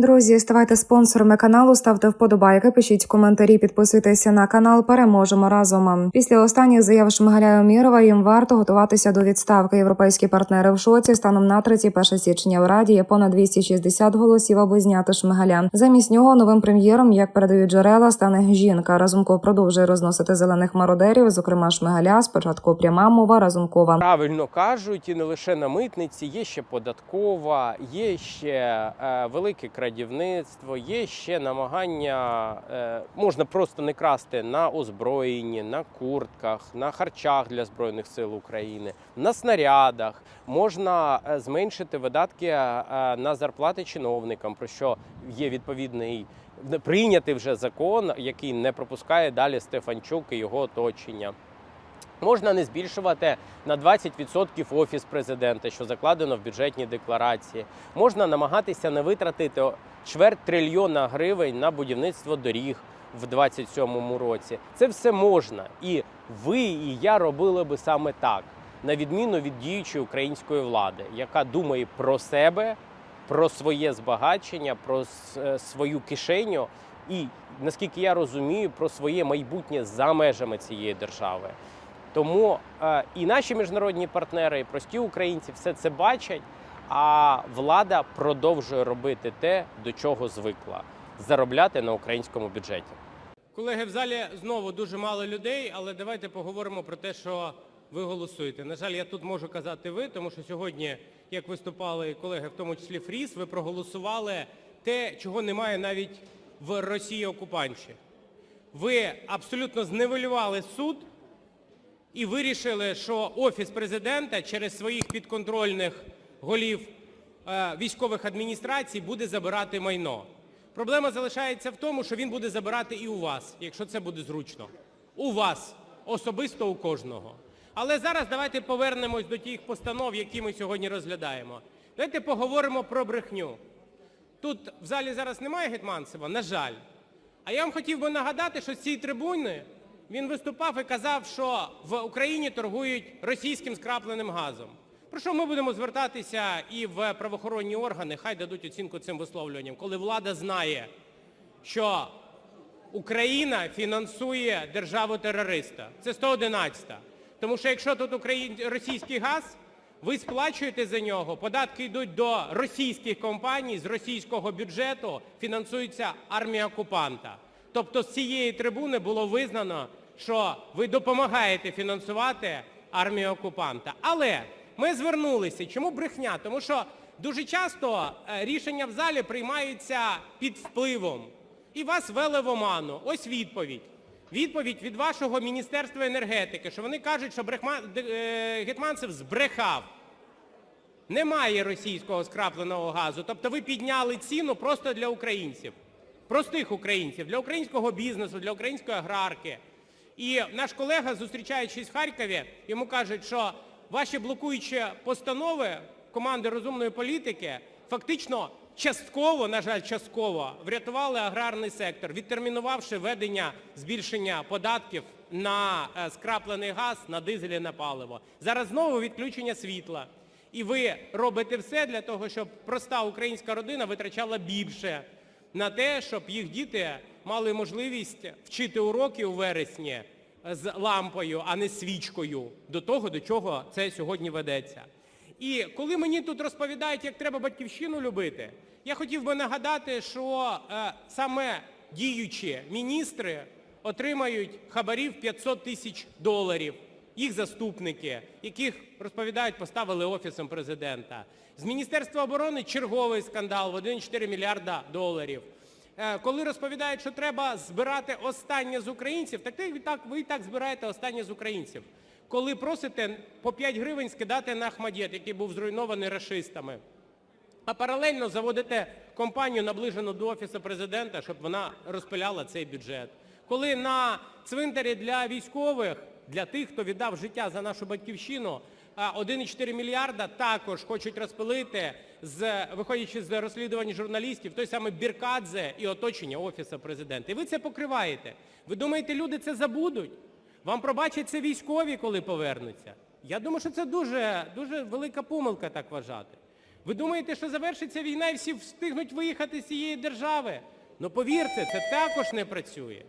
Друзі, ставайте спонсорами каналу, ставте вподобайки, пишіть коментарі, підписуйтеся на канал. Переможемо разом. Після останніх заяв Шмигаля і Умірова їм варто готуватися до відставки. Європейські партнери в шоці станом на 31 січня в раді є понад 260 голосів, аби зняти Шмигаля. Замість нього новим прем'єром, як передають джерела, стане жінка. Разумков продовжує розносити зелених мародерів, зокрема Шмигаля. Спочатку пряма мова Разумкова. Правильно кажуть, і не лише на митниці, є ще податкова, є ще е, велике крадівництво, є ще намагання, е, можна просто не красти на озброєнні, на куртках, на харчах для Збройних сил України, на снарядах. Можна е, зменшити видатки е, на зарплати чиновникам, про що є відповідний прийнятий вже закон, який не пропускає далі Стефанчук і його оточення. Можна не збільшувати на 20% офіс президента, що закладено в бюджетній декларації. Можна намагатися не витратити чверть трильйона гривень на будівництво доріг в 2027 році. Це все можна. І ви, і я робили би саме так, на відміну від діючої української влади, яка думає про себе, про своє збагачення, про е, свою кишеню і, наскільки я розумію, про своє майбутнє за межами цієї держави. Тому е, і наші міжнародні партнери, і прості українці все це бачать. А влада продовжує робити те, до чого звикла заробляти на українському бюджеті. Колеги, в залі знову дуже мало людей, але давайте поговоримо про те, що ви голосуєте. На жаль, я тут можу казати ви, тому що сьогодні, як виступали колеги, в тому числі Фріс, ви проголосували те, чого немає навіть в Росії окупанті. Ви абсолютно зневелювали суд і вирішили, що Офіс президента через своїх підконтрольних голів е, військових адміністрацій буде забирати майно. Проблема залишається в тому, що він буде забирати і у вас, якщо це буде зручно. У вас, особисто у кожного. Але зараз давайте повернемось до тих постанов, які ми сьогодні розглядаємо. Давайте поговоримо про брехню. Тут в залі зараз немає Гетманцева, на жаль. А я вам хотів би нагадати, що з цієї трибуни він виступав і казав, що в Україні торгують російським скрапленим газом. Про що ми будемо звертатися і в правоохоронні органи, хай дадуть оцінку цим висловлюванням, коли влада знає, що Україна фінансує державу-терориста. Це 111-та. Тому що якщо тут російський газ, ви сплачуєте за нього, податки йдуть до російських компаній, з російського бюджету фінансується армія окупанта. Тобто з цієї трибуни було визнано, що ви допомагаєте фінансувати армію окупанта. Але ми звернулися. Чому брехня? Тому що дуже часто е, рішення в залі приймаються під впливом. І вас вели в оману. Ось відповідь. Відповідь від вашого Міністерства енергетики, що вони кажуть, що. Е, Гетманцев збрехав. Немає російського скрапленого газу. Тобто ви підняли ціну просто для українців, простих українців, для українського бізнесу, для української аграрки. І наш колега, зустрічаючись в Харкові, йому кажуть, що ваші блокуючі постанови команди розумної політики фактично частково, на жаль, частково врятували аграрний сектор, відтермінувавши введення збільшення податків на е, скраплений газ, на дизель і на паливо. Зараз знову відключення світла. І ви робите все для того, щоб проста українська родина витрачала більше на те, щоб їх діти мали можливість вчити уроки у вересні з лампою, а не свічкою, до того, до чого це сьогодні ведеться. І коли мені тут розповідають, як треба батьківщину любити, я хотів би нагадати, що е, саме діючі міністри отримають хабарів 500 тисяч доларів їх заступники, яких, розповідають, поставили Офісом президента. З Міністерства оборони черговий скандал в 1,4 мільярда доларів. Е, Коли розповідають, що треба збирати останнє з українців, так ви і так, збираєте останнє з українців. Коли просите по 5 гривень скидати на Ахмадєт, який був зруйнований рашистами, а паралельно заводите компанію, наближену до Офісу президента, щоб вона розпиляла цей бюджет. Коли на цвинтарі для військових, для тих, хто віддав життя за нашу батьківщину, 1,4 мільярда також хочуть розпилити, виходячи з розслідувань журналістів, той самий Біркадзе і оточення Офісу президента. І ви це покриваєте. Ви думаєте, люди це забудуть? Вам пробачать це військові, коли повернуться? Я думаю, що це дуже, дуже велика помилка так вважати. Ви думаєте, що завершиться війна і всі встигнуть виїхати з цієї держави? Ну повірте, це також не працює.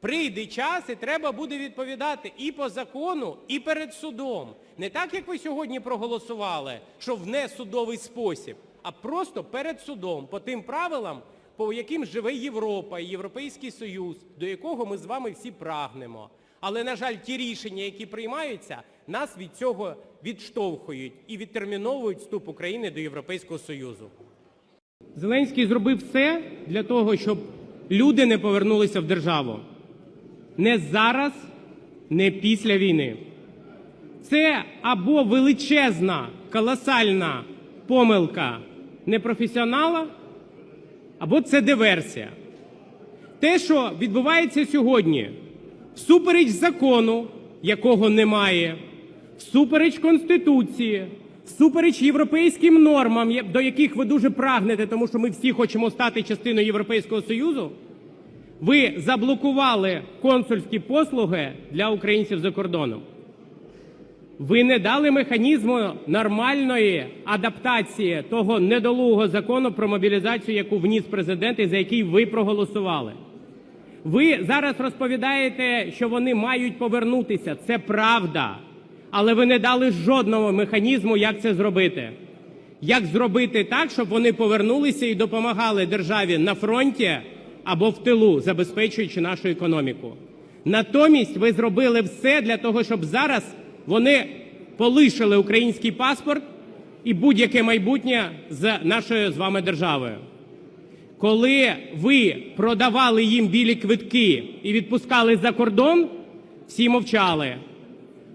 Прийде час і треба буде відповідати і по закону, і перед судом. Не так, як ви сьогодні проголосували, що в несудовий спосіб, а просто перед судом, по тим правилам, по яким живе Європа і Європейський Союз, до якого ми з вами всі прагнемо. Але, на жаль, ті рішення, які приймаються, нас від цього відштовхують і відтерміновують вступ України до Європейського Союзу. Зеленський зробив все для того, щоб люди не повернулися в державу. Не зараз, не після війни. Це або величезна, колосальна помилка непрофесіонала, або це диверсія. Те, що відбувається сьогодні, всупереч закону, якого немає, всупереч Конституції, всупереч європейським нормам, до яких ви дуже прагнете, тому що ми всі хочемо стати частиною Європейського Союзу, ви заблокували консульські послуги для українців за кордоном. Ви не дали механізму нормальної адаптації того недолугого закону про мобілізацію, яку вніс президент і за який ви проголосували. Ви зараз розповідаєте, що вони мають повернутися. Це правда. Але ви не дали жодного механізму, як це зробити. Як зробити так, щоб вони повернулися і допомагали державі на фронті або в тилу, забезпечуючи нашу економіку. Натомість ви зробили все для того, щоб зараз вони полишили український паспорт і будь-яке майбутнє з нашою з вами державою. Коли ви продавали їм білі квитки і відпускали за кордон, всі мовчали.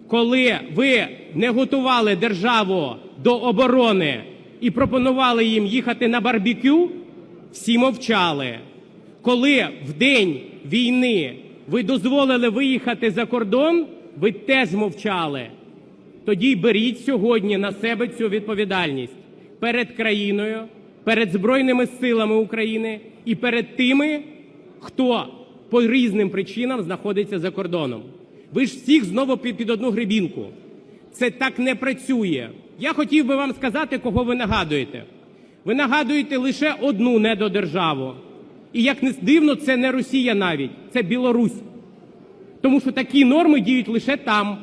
Коли ви не готували державу до оборони і пропонували їм їхати на барбекю, всі мовчали. Коли в день війни ви дозволили виїхати за кордон, ви теж мовчали. Тоді беріть сьогодні на себе цю відповідальність перед країною, перед Збройними силами України і перед тими, хто по різним причинам знаходиться за кордоном. Ви ж всіх знову під, одну гребінку. Це так не працює. Я хотів би вам сказати, кого ви нагадуєте. Ви нагадуєте лише одну недодержаву. І як не дивно, це не Росія навіть, це Білорусь. Тому що такі норми діють лише там.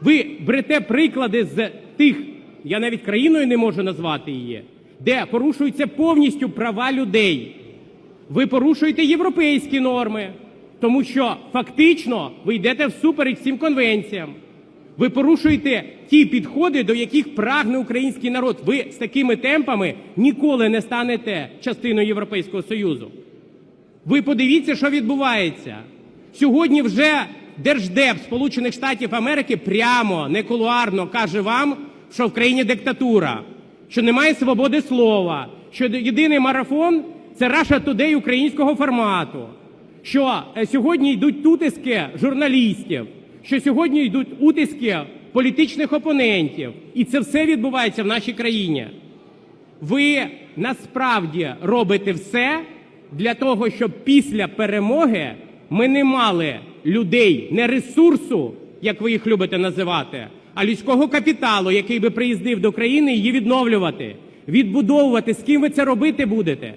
Ви берете приклади з тих, я навіть країною не можу назвати її, де порушуються повністю права людей. Ви порушуєте європейські норми, тому що фактично ви йдете всупереч всім конвенціям. Ви порушуєте ті підходи, до яких прагне український народ. Ви з такими темпами ніколи не станете частиною Європейського Союзу. Ви подивіться, що відбувається. Сьогодні вже Держдеп Сполучених Штатів Америки прямо, не кулуарно каже вам, що в країні диктатура, що немає свободи слова, що єдиний марафон це Russia Today українського формату, що е, сьогодні йдуть тутиски журналістів, що сьогодні йдуть утиски політичних опонентів. І це все відбувається в нашій країні. Ви насправді робите все для того, щоб після перемоги ми не мали людей, не ресурсу, як ви їх любите називати, а людського капіталу, який би приїздив до країни її відновлювати, відбудовувати. З ким ви це робити будете?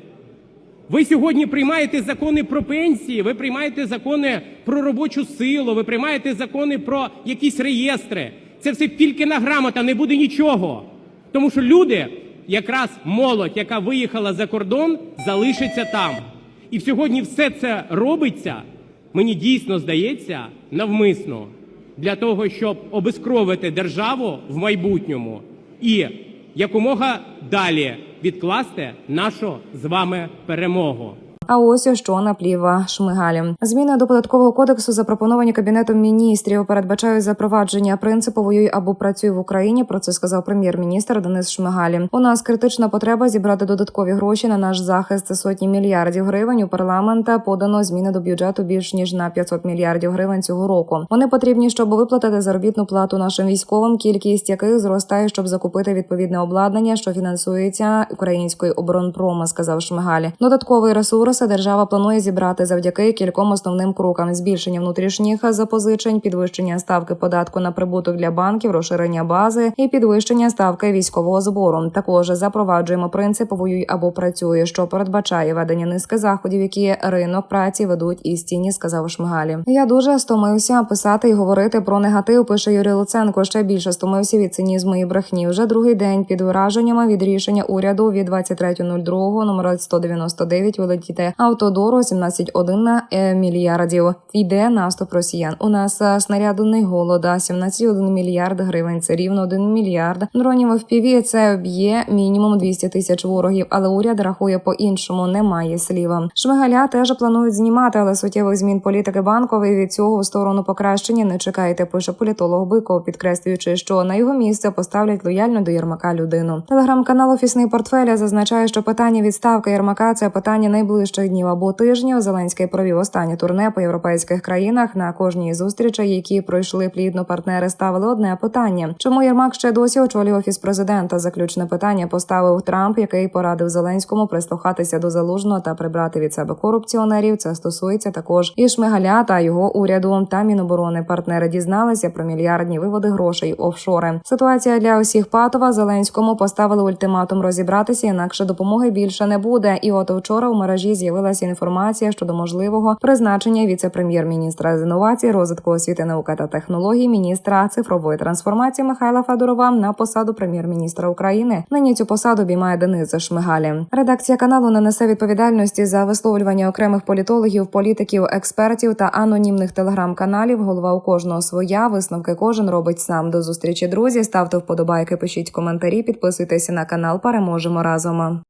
Ви сьогодні приймаєте закони про пенсії, ви приймаєте закони про робочу силу, ви приймаєте закони про якісь реєстри. Це все тільки на грамота, не буде нічого. Тому що люди, якраз молодь, яка виїхала за кордон, залишиться там. І сьогодні все це робиться, мені дійсно здається, навмисно для того, щоб обескровити державу в майбутньому і якомога далі відкласти нашу з вами перемогу. А ось що напліва Шмигалі. Зміни до податкового кодексу, запропоновані кабінетом міністрів, передбачають запровадження принципу воюй або працюй в Україні. Про це сказав прем'єр-міністр Денис Шмигалі. У нас критична потреба зібрати додаткові гроші на наш захист. Сотні мільярдів гривень. У парламента подано зміни до бюджету більш ніж на 500 мільярдів гривень цього року. Вони потрібні, щоб виплатити заробітну плату нашим військовим, кількість яких зростає, щоб закупити відповідне обладнання, що фінансується українською оборонпрома, сказав Шмигалі. Додатковий ресурс Курси держава планує зібрати завдяки кільком основним крокам: збільшення внутрішніх запозичень, підвищення ставки податку на прибуток для банків, розширення бази і підвищення ставки військового збору. Також запроваджуємо принцип воюй або працює, що передбачає ведення низки заходів, які ринок праці ведуть із тіні, сказав Шмигалі. Я дуже стомився писати і говорити про негатив. Пише Юрій Луценко. Ще більше стомився від цинізму і брехні. Вже другий день під враженнями від рішення уряду від 23.02 номер 199 автодору 17,1 на е, мільярдів. Йде наступ росіян. У нас е, снарядний голода 17,1 мільярд гривень. Це рівно 1 мільярд. Дронів FPV – це б'є мінімум 200 тисяч ворогів, але уряд рахує по-іншому. Немає сліва. Шмигаля теж планують знімати, але суттєвих змін політики банкової від цього в сторону покращення не чекайте. Пише політолог Биков, підкреслюючи, що на його місце поставлять лояльну до Єрмака людину. Телеграм-канал Офісний портфеля зазначає, що питання відставки Єрмака це питання найближчих днів або тижнів. Зеленський провів останнє турне по європейських країнах. На кожній зустрічі, які пройшли плідно партнери, ставили одне питання: чому Єрмак ще досі очолює офіс президента? Заключне питання поставив Трамп, який порадив Зеленському прислухатися до залужного та прибрати від себе корупціонерів. Це стосується також і Шмигаля та його уряду та міноборони. Партнери дізналися про мільярдні виводи грошей офшори. Ситуація для усіх патова Зеленському поставили ультиматум розібратися, інакше допомоги більше не буде. І от вчора у мережі з'явилася інформація щодо можливого призначення віце-прем'єр-міністра з інновацій, розвитку освіти, науки та технологій, міністра цифрової трансформації Михайла Федорова на посаду прем'єр-міністра України. Нині цю посаду обіймає Денис Шмигаль. Редакція каналу не несе відповідальності за висловлювання окремих політологів, політиків, експертів та анонімних телеграм-каналів. Голова у кожного своя. Висновки кожен робить сам. До зустрічі, друзі. Ставте вподобайки, пишіть коментарі, підписуйтеся на канал. Переможемо разом.